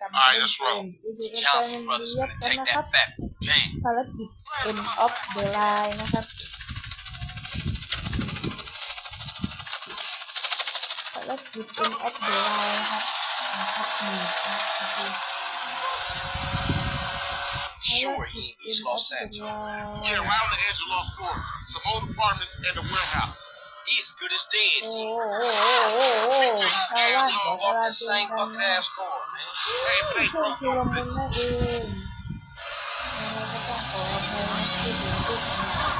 กลับ Alright, มาเล่น let's เก roll. ม EDM Johnson Family brothers กัน gonna take นะครับ that back from Jane. ภารกิจ End of the Line นะครับ ภารกิจ End of the Line นะครับนะครับหนึ่งนะครับ Sure, he in East Los Santos. Yeah, around the edge of Lost Fork. Some old apartments and a warehouse. He as good as dead, โอ้ T. โหโอ้โหโอ้โหชาวบ้านขอ Walk กรา same ass car, man. Hey, but ain't no bitch.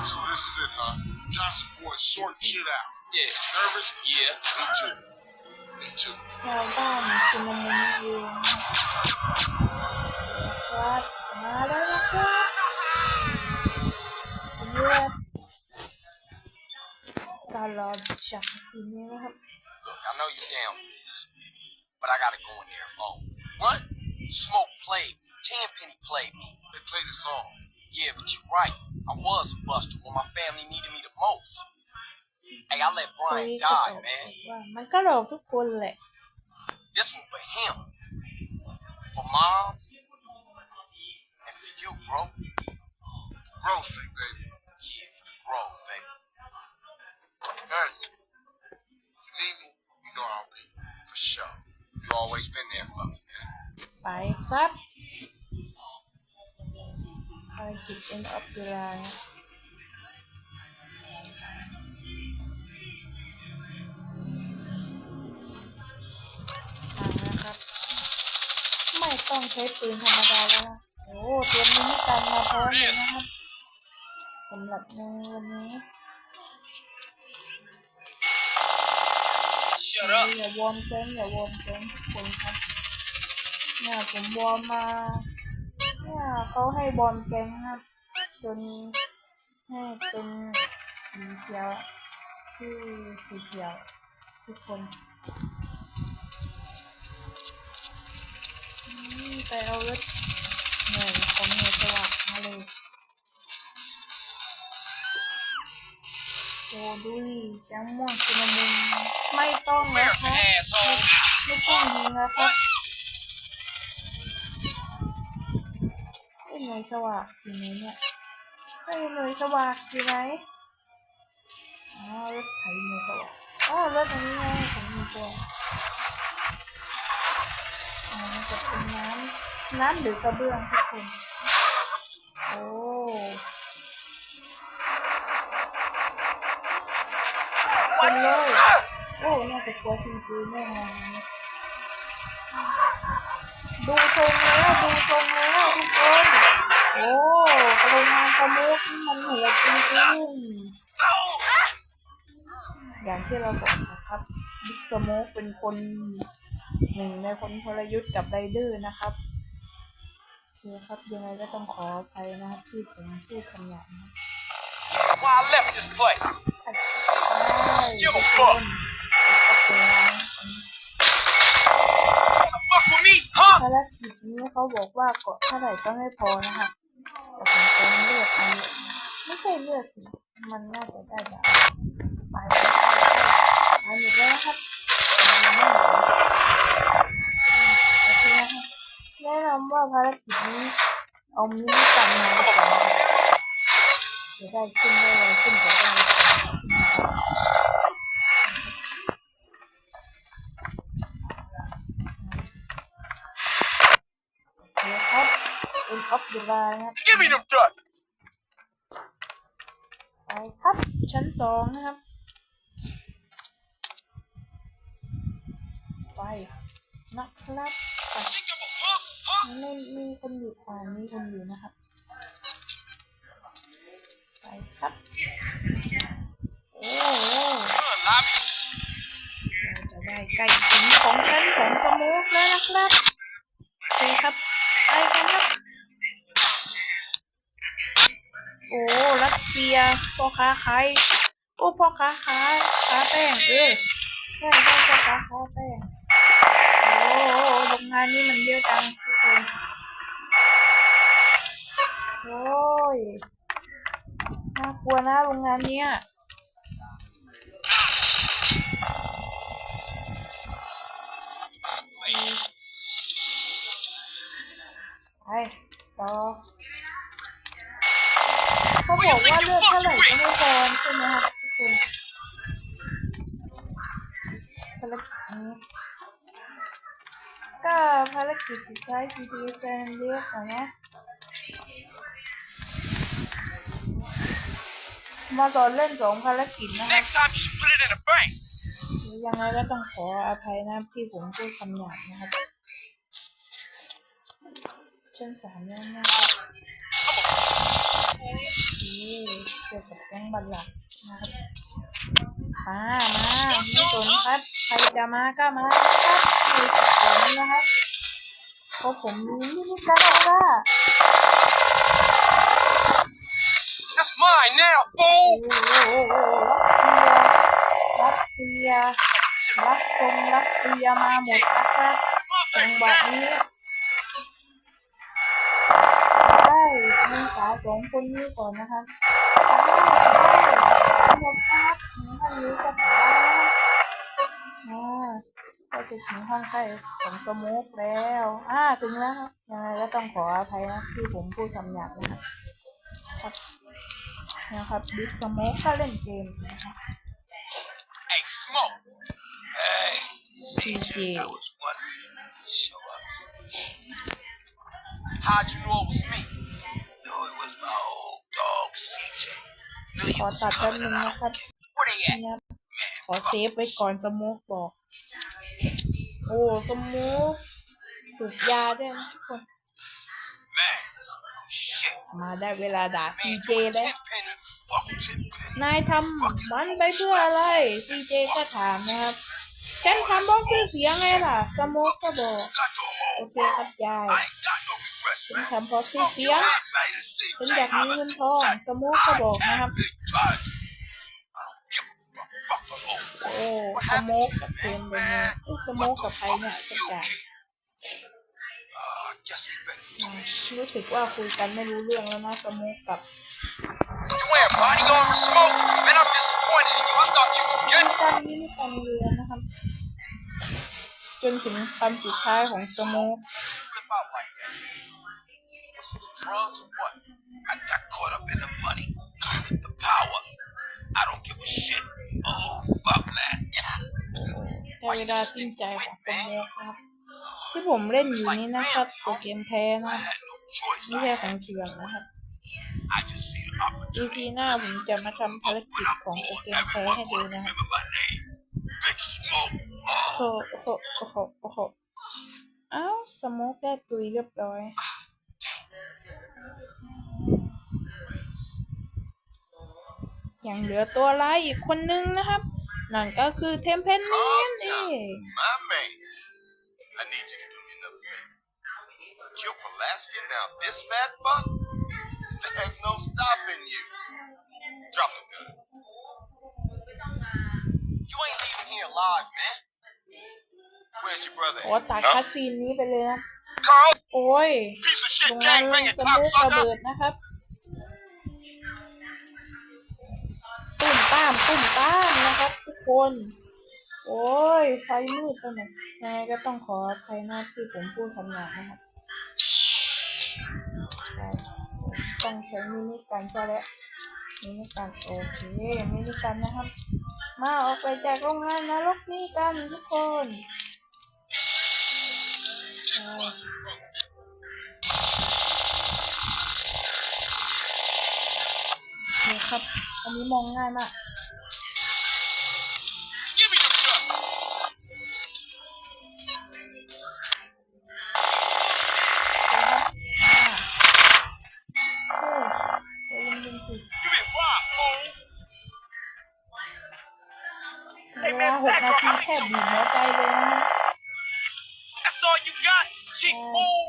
So this is it, huh? Johnson boy, sort shit out. Yeah. Nervous? Yeah. Me too. Me too. Look, I know you down for this but I gotta go in there alone. What? Smoke played me. Tenpenny played me. They played us all. Yeah, but you're right. I was a buster when my family needed me the most. Hey, I let Brian die, man. This one for him. For moms. And for you, bro. Grove Street, baby. Yeah, for the Grove, baby. Hey. Always been there for me, man. ไปครับภารกิจ end of the line มานะครับ ไม่ต้องใช้ปืนธรรมดาแล้วนะโอ้เตรียมมินิกันมาพร้อมเลยนะครับสำหรับในวันนี้ Shut up อย่าวอร์มแก๊งอย่าวอร์มแก๊งทุกคนครับเนี่ยผมวอร์มมาเนี่ยเขาให้วอร์มแก๊งครับจนให้เป็นสีเขียวชื่อสีเขียวทุกคนอืมไปเอารถเหนื่อยของเหนื่อยสวัสดมาเลย ดูดิแก๊งม่วงชุลมุนไม่ต้องนะครับไม่ต้องยิงนะครับไอ้หน่วยสว่างอยู่ไหนเนี่ยไอ้หน่วยสว่างอยู่ไหนอ๋อรถไถหน่วยสว่างอ๋อรถอันนี้ไงผมมีตัวอ๋อจะเป็นน้ำน้ำหรือกระเบื้องทุกคน คนเลย โอ้น่าจะกลัวซีจีแน่นอนดูทรงแล้วดูทรงแล้วทุกคน โอ้โรงงานสมุกมันหัวจริงๆอย่างที่เราบอกนะครับบิ๊กสโมกเป็นคนหนึ่งในคนพลยุทธ์กับไรเดอร์นะครับโอเคครับยังไงก็ต้องขออภัยนะครับที่ผมพูดคำหยาบนะ Why I left this place? ใช่ทุกคนติดกับเวลา Fuck with me, huh? ภารกิจนี้เขาบอกว่าเกาะเท่าไหร่ก็ไม่พอนะคะแต่ผมเติมเลือดอันนี้ไม่ใช่เลือดสิ มันน่าจะได้แบบไปแล้วอันนี้แล้วครับโอเคนะครับแนะนำว่าภารกิจนี้เอามินิกันมาจะได้ขึ้นได้ไวขึ้นจะได้โอเคครับ end of the line ครับ Give me them drugs. ไปครับ ชั้นสองนะครับ ไปนะครับไม่มีคนอยู่อ่ามีคนอยู่นะครับ ไปครับโอ้โหเราจะได้ใกล้ถึงของชั้นของสมุกแล้วนะครับโอเคครับ ไปกันครับ โอ้รัสเซียพ่อค้าขายโอ้พ่อค้าขายค้าแป้งเออใช่ใช่พ่อค้าขายแป้งโอ้โรงงานนี้มันเยอะจังทุกคนโอ้ยน่ากลัวนะโรงงานเนี้ยไปต่อ เขาบอกว่าเลือดเท่าไหร่ก็ไม่พอใช่ไหมครับทุกคนภารกิจก็ภารกิจสุดท้าย GTA San Andreas อะนะมาตอนเล่นสองภารกิจนะครับยังไงก็ต้องขออภัยนะที่ผมพูดคำหยาบนะครับชั้นสามแล้ว นะครับโอเคเกี่ยวกับแก๊งบัลลัสนะครับมามาไม่สนครับ ใครจะมาก็มาครับมีสิทธิ์ผมนะครับเพราะผมมีมินิการ์ว่า That's mine now, โอ้ fool. โหรัสเซีย รัสซงรัสเซียมาหมดนะครับจังหวะนี้ได้ มีสาวสองคนนี้ก่อนนะครับได้หมดครับถึงท่านนี้จะถามอ่าก็จะถึงห้องใกล้ของสโมุกแล้ว อ่า ถึงแล้วครับยังไงก็ต้องขออภัยนะที่ผมพูดคำหยาบนะครับครับนะครับบิ๊กสโมุกถ้าเล่นเกมนะครับ Hey, smoke. Hey, CJ. I was wondering when you show up. How'd you know it was me? ข you อ was ตัดแป๊บ coming นึง around. นะครับ Where they at? เนี่ย Man, ขอเซฟไว้ก่อนสโมุกบอก โอ้สโมุกสูบยาด้วยนะทุกคน man, oh shit. มาได้เวลาด่าซี Man, เจ you a แล้ว Fuck tenpenny. Tenpenny. นายทำมันไปเพื่ออะไรซีเจก็ถามนะครับฉันทำเพราะชื่อเสียงไงล่ะสโมุกก็บอก Got the โอ whole เคครับยาย เป็นคำพอชื่อเสียงเป็นอยากมีเงินทองสมุกก็บอกนะครับ โอ้สมุกกับเพนเลยนะสมุกกับใครเนี่ยสักอย่ารู้สึกว่าคุยกันไม่รู้เรื่องแล้วนะสมุกกับ Beware, นี้มีการเรือนะครับ จนถึงตอนสุดท้ายของสมุก drugs or what? I got caught up in the money, the power. I don't give a shit. Oh fuck, man. ได้เวลาสิ้นใจของสโมุกนะครับ ที่ผมเล่นอยู่นี้นะครับตัวเกมแท้นะ I had no choice. ไม่ใช่ของเถื่อนนะครับ I just see the opportunity. EP หน้าผมจะมาทำภารกิจ When I'm ของตัว bored, เกมแท้ everyone ให้ดู wanna นะครับ remember my name. Big Smoke. โอ้ Oh, โหโอ้โหโอ้โหเอ้าสโมุกได้ตุยเรียบร้อย ยังเหลือตัวร้ายอีกคนนึงนะครับ นั่นก็คือเทมเพนนีน Carl เอง Johnson, my man. I need you to do me another favor. Kill Pulaski now. This fat fuck, there's no stopping you. Drop the gun. You ain't leaving here alive, man. Where's your brother? ขอตัดคัสซีนนี้ไปเลยนะ Carl, โอ้ย piece of โร shit งงาน gangbanging สโมุกระ cocksucker. เบิดนะครับ ตุ่มตามตุ่มตามนะครับทุกคน โอ้ยไฟมืดไปหมดยังไงก็ต้องขออภัยนะที่ผมพูดคำหยาบนะครับต้องใช้มินิกันซะแล้วมินิกันโอเคมินิกันนะครับ มาออกไปจากโรงงานนรกนี้กันทุกคนโอเคครับ อันนี้มองง่ายมาก บบีบหัวใจเลยนะฮะ That's all you got, cheap Oh. fool.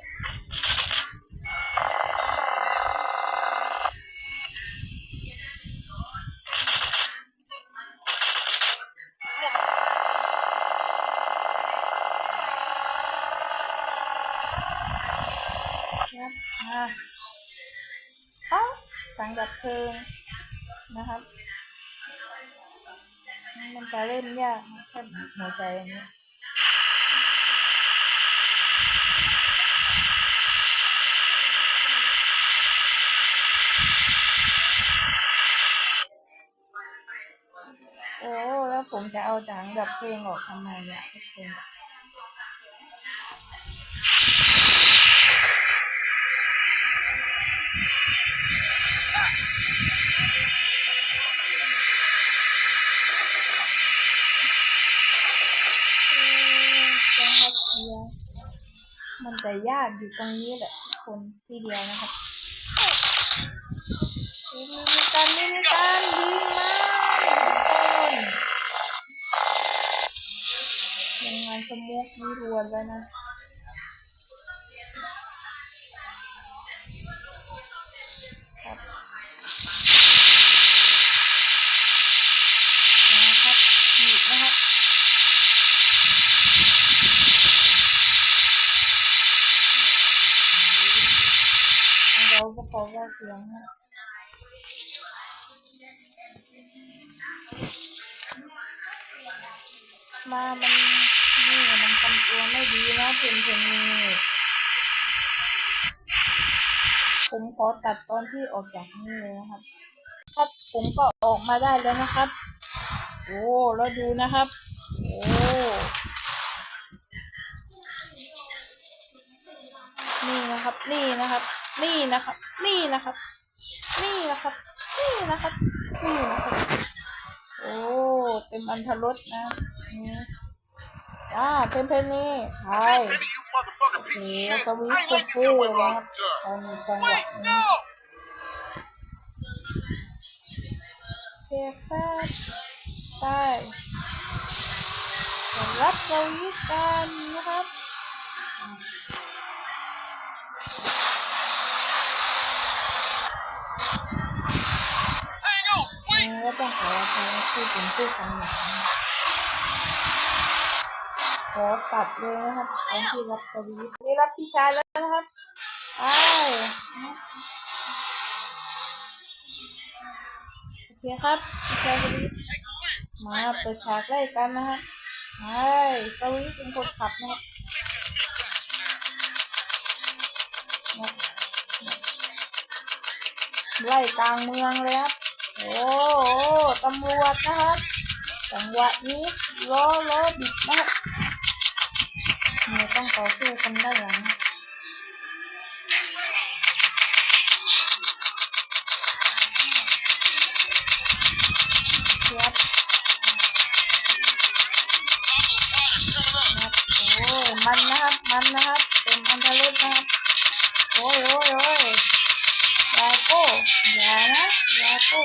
เนี่ยอ่าเอ้าสังดับเพลิงนะครับ มันจะเล่นยากนะ ท่านหัวใจนี้โอ้ แล้วผมจะเอาจังดับเพลงออกทำไมเนี่ยทุกคน มันจะยากอยู่ตรงนี้แหละทุกคนทีเดียวนะครับมีการมีการดีมาทุกคนยังไงสมุกมีรวนแล้วนะ เสียงนะมามันนี่มันทำตัวไม่ดีนะเพนเพนนี่ผมขอตัดตอนที่ออกจากนี่เลยนะครับ ครับผมก็ออกมาได้แล้วนะครับ โอ้แล้วดูนะครับ โอ้นี่นะครับ นี่นะครับ นี่นะครับ นี่นะครับ นี่นะครับ นี่นะครับ นี่นะครับ โอ้ เต็มอันทรสนะนี่อ่าเพนเพนนี่ใช่โอ้สวีทสุดเท่นะครับตอนจังหวะนี้ no! เทฟไปสำหรับสวีทกัน ต้องขออภัยที่ผมพูดคำหยาบขอตัดเลยนะครับตอนที่รับสวีทนี่รับพี่ชายแล้วนะครับไปโอเคครับพี่ชายสวีทมาเปิดฉากไล่กันนะฮะใช่สวีทเป็นคนขับนะครับไล่กลางเมืองเลยครับ โอ้โหตำรวจนะครับจังหวะนี้ล้อล้อบิดนะครับเนี่ยต้องต่อสู้กันได้อย่างนะครับครับโอ้ยมันนะครับมันนะครับเป็นอันทรุดนะครับโอ้ยโอ้ยโอ้ยอยาโก้อย่านะอยาโก้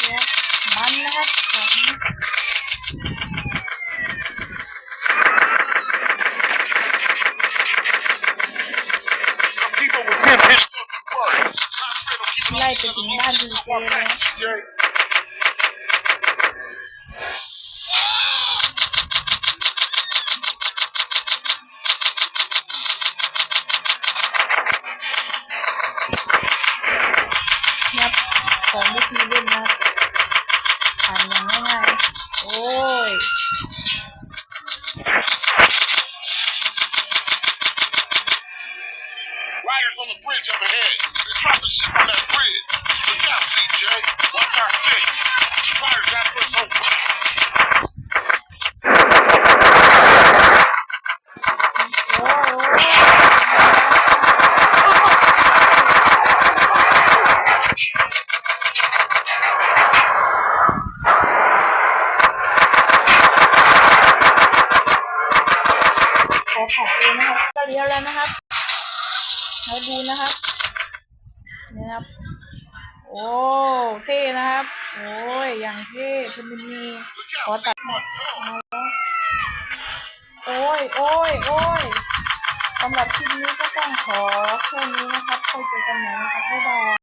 เนี่ยมั นนะครับแบบนี้ People with 10 pennies don't you worry. I'm straight up keeping ไล่ไปถึงบ้านดีเจเลย อ้ แล้วนะครับมาดูนะครับนี่ครับ โอ้เท่นะครับ โอ้ยอย่างเท่ชมินีขอตัดหมดโอ้ยโอ้ยโอ้ยสำหรับคลิปนี้ก็ต้องขอแค่นี้นะครับค่อยเจอกันใหม่นะครับบ๊ายบาย